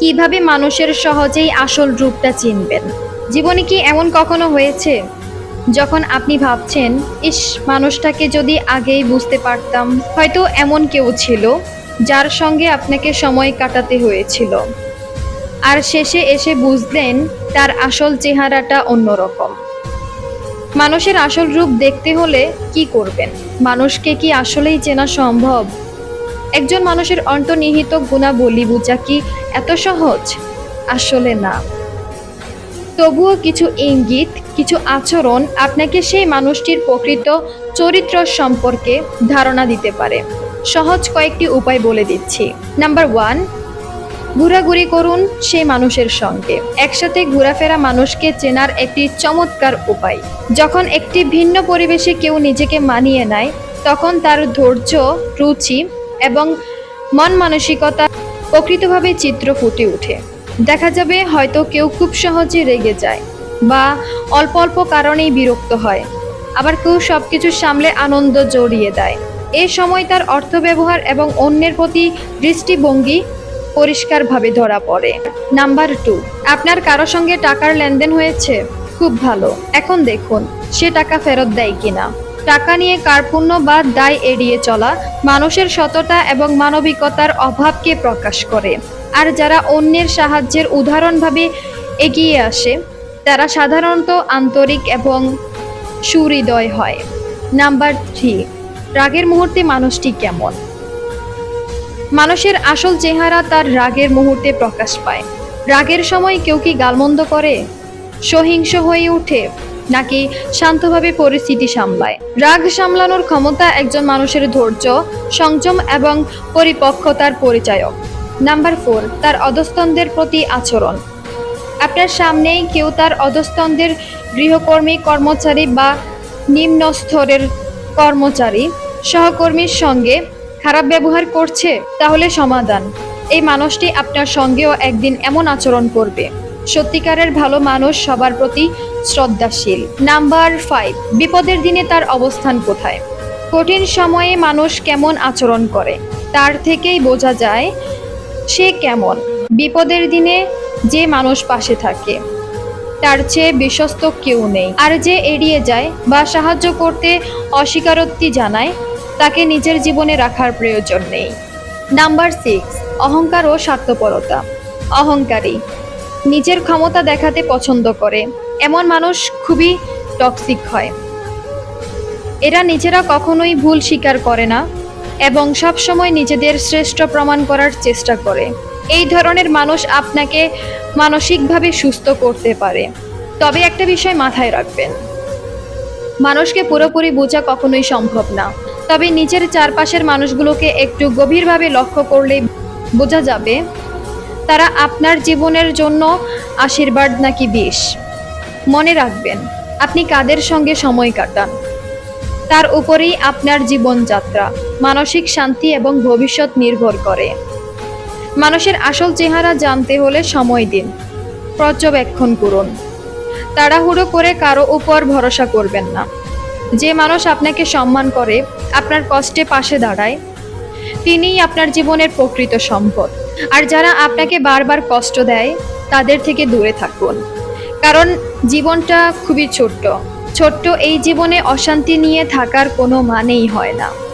কীভাবে মানুষের সহজেই আসল রূপটা চিনবেন? জীবনে কি এমন কখনো হয়েছে? যখন আপনি ভাবছেন, ইস, মানুষটাকে যদি আগেই বুঝতে পারতাম, হয়তো এমন কেউ ছিল যার সঙ্গে আপনাকে সময় কাটাতে হয়েছিল। আর শেষে এসে বুঝলেন, তার আসল চেহারাটা অন্যরকম। মানুষের আসল রূপ দেখতে হলে কি করবেন? মানুষকে কি আসলেই চেনা সম্ভব? একজন মানুষের অন্তর্নিহিত গুণাবলী বোঝা কি এত সহজ? আসলে না। তবুও কিছু ইঙ্গিত, কিছু আচরণ আপনাকে সেই মানুষটির প্রকৃত চরিত্র সম্পর্কে ধারণা দিতে পারে। সহজ কয়েকটি উপায় বলে দিচ্ছি। নাম্বার ওয়ান ঘোরাঘুরি করুন সেই মানুষের সঙ্গে। একসাথে ঘোরাফেরা মানুষকে চেনার একটি চমৎকার উপায়। যখন একটি ভিন্ন পরিবেশে কেউ নিজেকে মানিয়ে নেয়, তখন তার ধৈর্য, রুচি এবং মন মানসিকতা প্রকৃতভাবে চিত্র ফুটে ওঠে। দেখা যাবে হয়তো কেউ খুব সহজে রেগে যায় বা অল্প অল্প কারণেই বিরক্ত হয়। আবার কেউ সব সবকিছু সামলে আনন্দ জড়িয়ে দেয়। এই সময় তার অর্থ ব্যবহার এবং অন্যের প্রতি দৃষ্টিভঙ্গি পরিষ্কারভাবে ধরা পড়ে। নাম্বার টু, আপনার কারও সঙ্গে টাকার লেনদেন হয়েছে? খুব ভালো। এখন দেখুন, সে টাকা ফেরত দেয় কিনা। টাকা নিয়ে কার্পণ্য বা দায় এড়িয়ে চলা, মানুষের সততা এবং মানবিকতার অভাবকে প্রকাশ করে। আর যারা অন্যের সাহায্যের উদাহরণভাবে এগিয়ে আসে, তারা সাধারণত আন্তরিক এবং সুহৃদয় হয়। নাম্বার থ্রি, রাগের মুহূর্তে মানুষটি কেমন? মানুষের আসল চেহারা তার রাগের মুহূর্তে প্রকাশ পায়। রাগের সময় কেউ কি গালমন্দ করে? সহিংস হয়ে ওঠে নাকি শান্তভাবে পরিস্থিতি সামলায়। রাগ সামলানোর ক্ষমতা একজন মানুষের ধৈর্য, সংযম এবং পরিপক্কতার পরিচায়ক। নাম্বার ফোর, তার অধস্তনদের প্রতি আচরণ। আপনার সামনেই কেউ তার অধস্তনদের গৃহকর্মী, কর্মচারী বা নিম্ন স্তরের কর্মচারী, সহকর্মীর সঙ্গে খারাপ ব্যবহার করছে, তাহলে সমাধান। এই মানুষটি আপনার সঙ্গেও একদিন এমন আচরণ করবে। সত্যিকারের ভালো মানুষ সবার প্রতি শ্রদ্ধাশীল। নাম্বার ফাইভ বিপদের দিনে তার অবস্থান কোথায়? কঠিন সময়ে মানুষ কেমন আচরণ করে? তার থেকেই বোঝা যায় সে কেমন। বিপদের দিনে যে মানুষ পাশে থাকে, তার চেয়ে বিশ্বস্ত কেউ নেই। আর যে এড়িয়ে যায় বা সাহায্য করতে অস্বীকারোক্তি জানায়, তাকে নিজের জীবনে রাখার প্রয়োজন নেই। নাম্বার সিক্স অহংকার ও স্বার্থপরতা। অহংকারী নিজের ক্ষমতা দেখাতে পছন্দ করে। এমন মানুষ খুবই টক্সিক হয়। এরা নিজেরা কখনোই ভুল স্বীকার করে না এবং সবসময় নিজেদের শ্রেষ্ঠ প্রমাণ করার চেষ্টা করে। এই ধরনের মানুষ আপনাকে মানসিকভাবে সুস্থ করতে পারে। তবে একটা বিষয় মাথায় রাখবেন। মানুষকে পুরোপুরি বোঝা কখনোই সম্ভব না। তবে নিজের চারপাশের মানুষগুলোকে একটু গভীরভাবে লক্ষ্য করলে বোঝা যাবে তারা আপনার জীবনের জন্য আশীর্বাদ নাকি বিষ? মনে রাখবেন, আপনি কাদের সঙ্গে সময় কাটান? তার উপরেই আপনার জীবনযাত্রা, মানসিক শান্তি এবং ভবিষ্যৎ নির্ভর করে। মানুষের আসল চেহারা জানতে হলে সময় দিন, পর্যবেক্ষণ করুন। তাড়াহুড়ো করে কারও উপর ভরসা করবেন না। যে মানুষ আপনাকে সম্মান করে, আপনার কষ্টে পাশে দাঁড়ায় তিনিই আপনার জীবনের প্রকৃত সম্পদ। আর যারা আপনাকে বারবার কষ্ট দেয়, তাদের থেকে দূরে থাকুন। কারণ জীবনটা খুবই ছোট্ট। ছোট্ট এই জীবনে অশান্তি নিয়ে থাকার কোনো মানেই হয় না।